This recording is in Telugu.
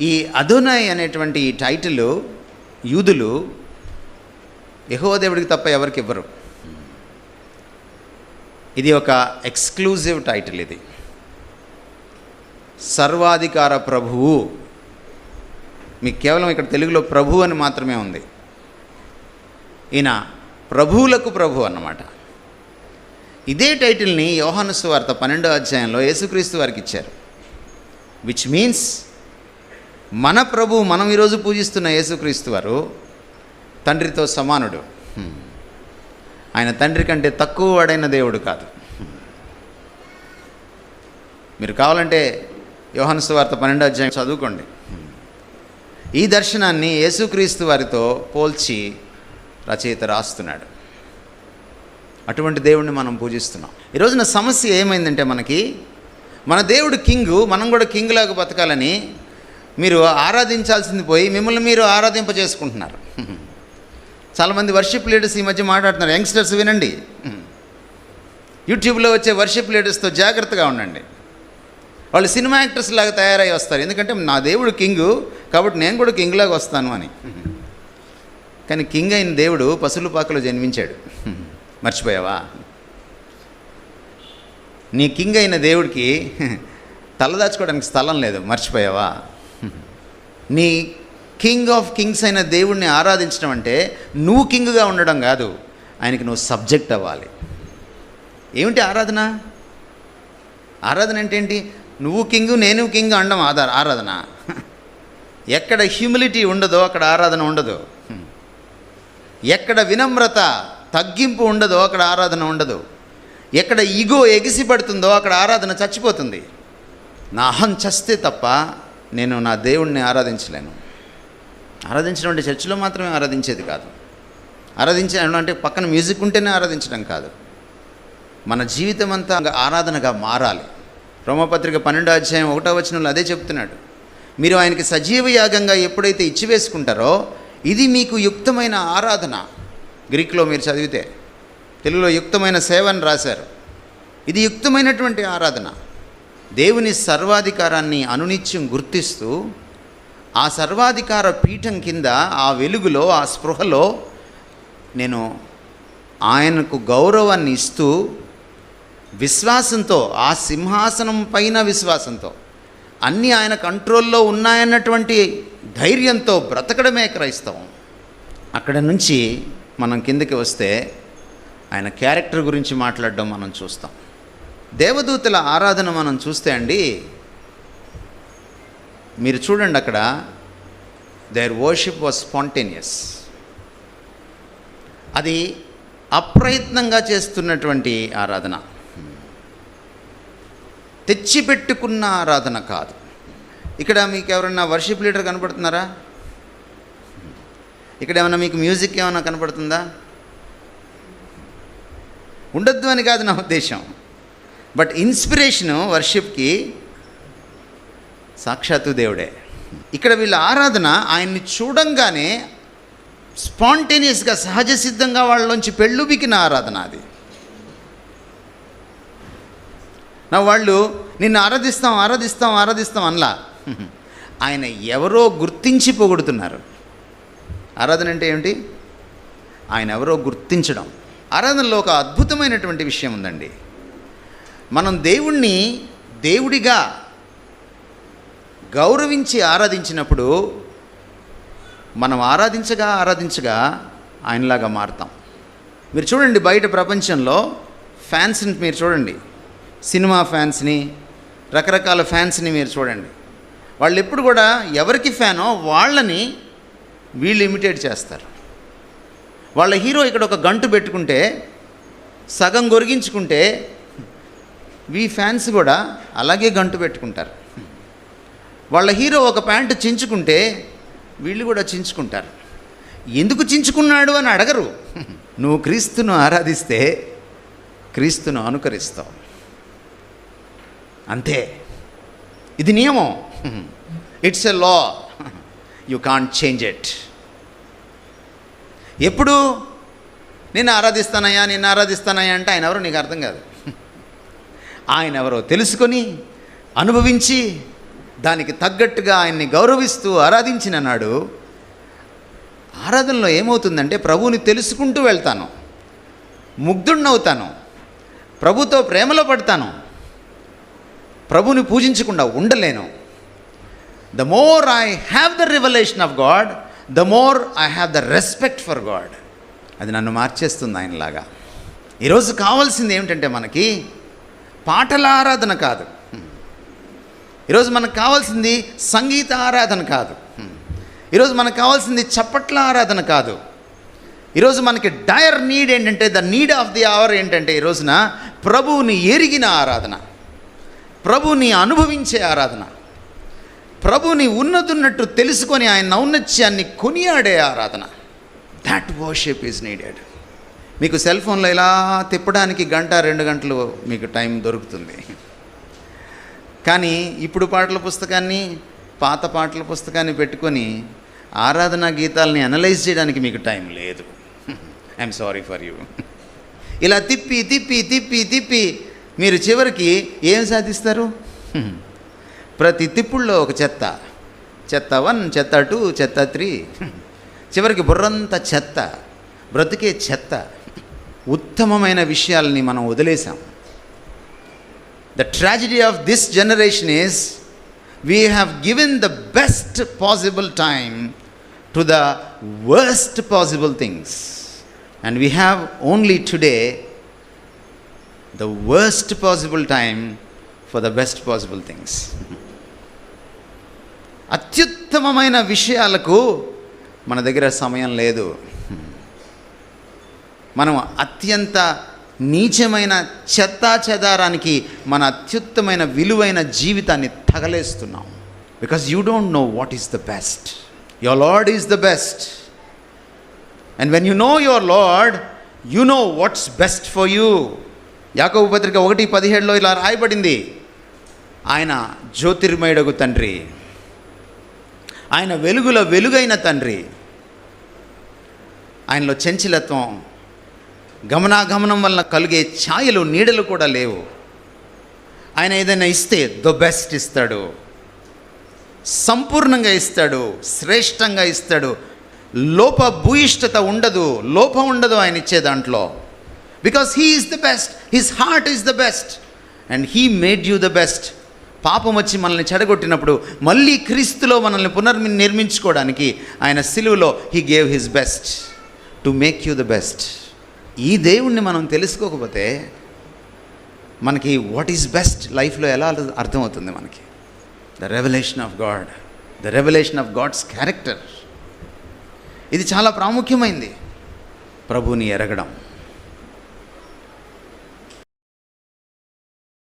ఈ అధునయ్ అనేటువంటి ఈ టైటిల్ యూదులు యహోదేవుడికి తప్ప ఎవరికి ఇవ్వరు. ఇది ఒక ఎక్స్క్లూజివ్ టైటిల్ ఇది. సర్వాధికార ప్రభువు. మీకు కేవలం ఇక్కడ తెలుగులో ప్రభు అని మాత్రమే ఉంది. ఈయన ప్రభువులకు ప్రభు అన్నమాట. ఇదే టైటిల్ని యోహాను సువార్త పన్నెండో అధ్యాయంలో యేసుక్రీస్తు వారికి ఇచ్చారు. విచ్ మీన్స్ మన ప్రభు మనం ఈరోజు పూజిస్తున్న యేసుక్రీస్తు వారు తండ్రితో సమానుడు. ఆయన తండ్రి కంటే తక్కువ వాడైన దేవుడు కాదు. మీరు కావాలంటే యోహన్స్ వార్త పన్నెండో అధ్యాయం చదువుకోండి. ఈ దర్శనాన్ని యేసుక్రీస్తు వారితో పోల్చి రచయిత రాస్తున్నాడు. అటువంటి దేవుడిని మనం పూజిస్తున్నాం. ఈ రోజున సమస్య ఏమైందంటే మనకి మన దేవుడు కింగు మనం కూడా కింగ్ లాగా బతకాలని మీరు ఆరాధించాల్సింది పోయి మిమ్మల్ని మీరు ఆరాధింప చేసుకుంటున్నారు చాలామంది వర్షిప్ లీడర్స్ ఈ మధ్య మాట్లాడుతున్నారు. యంగ్స్టర్స్ వినండి. యూట్యూబ్లో వచ్చే వర్షిప్ లీడర్స్తో జాగ్రత్తగా ఉండండి. వాళ్ళు సినిమా యాక్టర్స్ లాగా తయారై వస్తారు. ఎందుకంటే నా దేవుడు కింగు కాబట్టి నేను కూడా కింగ్లాగా వస్తాను అని. కానీ కింగ్ అయిన దేవుడు పసులు పాకలో జన్మించాడు. మర్చిపోయావా? నీ కింగ్ అయిన దేవుడికి తలదాచుకోవడానికి స్థలం లేదు. మర్చిపోయావా? నీ కింగ్ ఆఫ్ కింగ్స్ అయిన దేవుణ్ణి ఆరాధించడం అంటే నువ్వు కింగ్గా ఉండడం కాదు ఆయనకి నువ్వు సబ్జెక్ట్ అవ్వాలి. ఏమిటి ఆరాధన? ఆరాధన అంటే ఏంటి? నువ్వు కింగ్ నేను కింగ్ అనడం ఆధార ఆరాధన. ఎక్కడ హ్యూమిలిటీ ఉండదో అక్కడ ఆరాధన ఉండదు. ఎక్కడ వినమ్రత తగ్గింపు ఉండదో అక్కడ ఆరాధన ఉండదు. ఎక్కడ ఈగో ఎగిసి పడుతుందో అక్కడ ఆరాధన చచ్చిపోతుంది. నా అహం చస్తే తప్ప నేను నా దేవుణ్ణి ఆరాధించలేను. ఆరాధించడం అంటే చర్చిలో మాత్రమే ఆరాధించేది కాదు. ఆరాధించడం అంటే పక్కన మ్యూజిక్ ఉంటేనే ఆరాధించడం కాదు. మన జీవితం అంతా ఆరాధనగా మారాలి. రోమపత్రిక పన్నెండో అధ్యాయం ఒకటో వచనంలో అదే చెప్తున్నాడు. మీరు ఆయనకి సజీవ యాగంగా ఎప్పుడైతే ఇచ్చివేసుకుంటారో ఇది మీకు యుక్తమైన ఆరాధన. గ్రీక్లో మీరు చదివితే తెలుగులో యుక్తమైన సేవ అని రాశారు. ఇది యుక్తమైనటువంటి ఆరాధన. దేవుని సర్వాధికారాన్ని అనునిత్యం గుర్తిస్తూ ఆ సర్వాధికార పీఠం కింద ఆ వెలుగులో ఆ స్పృహలో నేను ఆయనకు గౌరవాన్ని ఇస్తూ విశ్వాసంతో ఆ సింహాసనం పైన విశ్వాసంతో అన్నీ ఆయన కంట్రోల్లో ఉన్నాయన్నటువంటి ధైర్యంతో బ్రతకడమే క్రైస్తవం. అక్కడ నుంచి మనం కిందకి వస్తే ఆయన క్యారెక్టర్ గురించి మాట్లాడడం మనం చూస్తాం. దేవదూతల ఆరాధన మనం చూస్తే అండి మీరు చూడండి అక్కడ దేర్ వర్షిప్ వాజ్ స్పాంటేనియస్ అది అప్రయత్నంగా చేస్తున్నటువంటి ఆరాధన. తెచ్చిపెట్టుకున్న ఆరాధన కాదు. ఇక్కడ మీకు ఎవరన్నా వర్షిప్ లీడర్ కనపడుతున్నారా? ఇక్కడ ఏమైనా మీకు మ్యూజిక్ ఏమైనా కనపడుతుందా? ఉండొద్దు అని కాదు నా ఉద్దేశం. బట్ ఇన్స్పిరేషను వర్షిప్కి సాక్షాత్తు దేవుడే. ఇక్కడ వీళ్ళ ఆరాధన ఆయన్ని చూడంగానే స్పాంటేనియస్గా సహజ సిద్ధంగా వాళ్ళలోంచి పెళ్ళుబికిన ఆరాధన అది. నా వాళ్ళు నిన్ను ఆరాధిస్తాం ఆరాధిస్తాం ఆరాధిస్తాం అనలా. ఆయన ఎవరో గుర్తించి పొగుడుతున్నారు. ఆరాధన అంటే ఏమిటి? ఆయన ఎవరో గుర్తించడం. ఆరాధనలో ఒక అద్భుతమైనటువంటి విషయం ఉందండి. మనం దేవుణ్ణి దేవుడిగా గౌరవించి ఆరాధించినప్పుడు మనం ఆరాధించగా ఆరాధించగా ఆయనలాగా మారుతాం. మీరు చూడండి బయట ప్రపంచంలో ఫ్యాన్స్ని మీరు చూడండి. సినిమా ఫ్యాన్స్ని రకరకాల ఫ్యాన్స్ని మీరు చూడండి. వాళ్ళు ఎప్పుడు కూడా ఎవరికి ఫ్యానో వాళ్ళని వీళ్ళు ఇమిటేట్ చేస్తారు. వాళ్ళ హీరో ఇక్కడ ఒక గంటు పెట్టుకుంటే సగం గొరిగించుకుంటే వీ ఫ్యాన్స్ కూడా అలాగే గంటు పెట్టుకుంటారు. వాళ్ళ హీరో ఒక ప్యాంటు చించుకుంటే వీళ్ళు కూడా చించుకుంటారు. ఎందుకు చించుకున్నాడు అని అడగరు. నువ్వు క్రీస్తును ఆరాధిస్తే క్రీస్తును అనుకరిస్తావు. అంతే. ఇది నియమం. It's a law you can't change it ఎప్పుడు? నేను ఆరాధిస్తానయ్యా నేను ఆరాధిస్తానయ్యా అంటే ఆయన ఎవరో నీకు అర్థం కాదు. ఆయన ఎవరో తెలుసుకొని అనుభవించి దానికి తగ్గట్టుగా ఆయన్ని గౌరవిస్తూ ఆరాధించిన నాడు ఆరాధనలో ఏమవుతుందంటే ప్రభువుని తెలుసుకుంటూ వెళ్తాను ముగ్ధుణ్ణవుతాను ప్రభుతో ప్రేమలో పడతాను ప్రభుని పూజించకుండా ఉండలేను. The more I have the revelation of God the more I have the respect for God అది నన్ను మార్చేస్తుంది ఆయనలాగా. ఈరోజు కావాల్సింది ఏమిటంటే మనకి పాటల ఆరాధన కాదు. ఈరోజు మనకు కావాల్సింది సంగీత ఆరాధన కాదు. ఈరోజు మనకు కావాల్సింది చప్పట్ల ఆరాధన కాదు. ఈరోజు మనకి డయర్ నీడ్ ఏంటంటే the need of the hour ఏంటంటే ఈ రోజున ప్రభువుని ఎరిగిన ఆరాధన. ప్రభువుని అనుభవించే ఆరాధన. ప్రభుని ఉన్నదున్నట్టు తెలుసుకొని ఆయన ఔన్నత్యాన్ని కొనియాడే ఆరాధన. దాట్ వర్షిప్ ఈజ్ నీడెడ్ మీకు సెల్ ఫోన్లో ఇలా తిప్పడానికి గంట రెండు గంటలు మీకు టైం దొరుకుతుంది. కానీ ఇప్పుడు పాటల పుస్తకాన్ని పాత పాటల పుస్తకాన్ని పెట్టుకొని ఆరాధన గీతాలని అనలైజ్ చేయడానికి మీకు టైం లేదు. ఐఎమ్ సారీ ఫర్ యూ ఇలా తిప్పి తిప్పి తిప్పి తిప్పి మీరు చివరికి ఏం సాధిస్తారు? ప్రతి తిప్పుల్లో ఒక చెత్త. చెత్త వన్ చెత్త టూ చెత్త త్రీ. చివరికి బుర్రంతా చెత్త. బ్రతికే చెత్త. ఉత్తమమైన విషయాలని మనం వదిలేసాం the tragedy of this generation is we have given the best possible time to the worst possible things and we have only today the worst possible time for the best possible things అత్యుత్తమమైన విషయాలకు మన దగ్గర సమయం లేదు. మనం అత్యంత నీచమైన చెత్తా చెదారానికి మన అత్యుత్తమైన విలువైన జీవితాన్ని తగలేస్తున్నాం. Because you don't know what is the best your Lord is the best and when you know your Lord you know what's best for you యాకోబు పత్రిక ఒకటి పదిహేడులో ఇలా రాయబడింది. ఆయన జ్యోతిర్మయుడగు తండ్రి. ఆయన వెలుగుల వెలుగైన తండ్రి. ఆయనలో చంచలత్వం గమనాగమనం వలన కలిగే ఛాయలు నీడలు కూడా లేవు. ఆయన ఏదైనా ఇస్తే ద బెస్ట్ ఇస్తాడు. సంపూర్ణంగా ఇస్తాడు శ్రేష్టంగా ఇస్తాడు. లోప భూయిష్టత ఉండదు లోపం ఉండదు ఆయన ఇచ్చే దాంట్లో. Because he is the best his heart is the best and he made you the best పాపం వచ్చి మనల్ని చెడగొట్టినప్పుడు మళ్ళీ క్రీస్తులో మనల్ని పునర్మి నిర్మించుకోవడానికి ఆయన సిలువలో he gave his best to make you the best ఈ దేవుణ్ణి మనం తెలుసుకోకపోతే మనకి వాట్ ఈస్ బెస్ట్ లైఫ్లో ఎలా అర్థమవుతుంది మనకి? The revolution of God the revolution of God's character ఇది చాలా ప్రాముఖ్యమైంది. ప్రభుని ఎరగడం.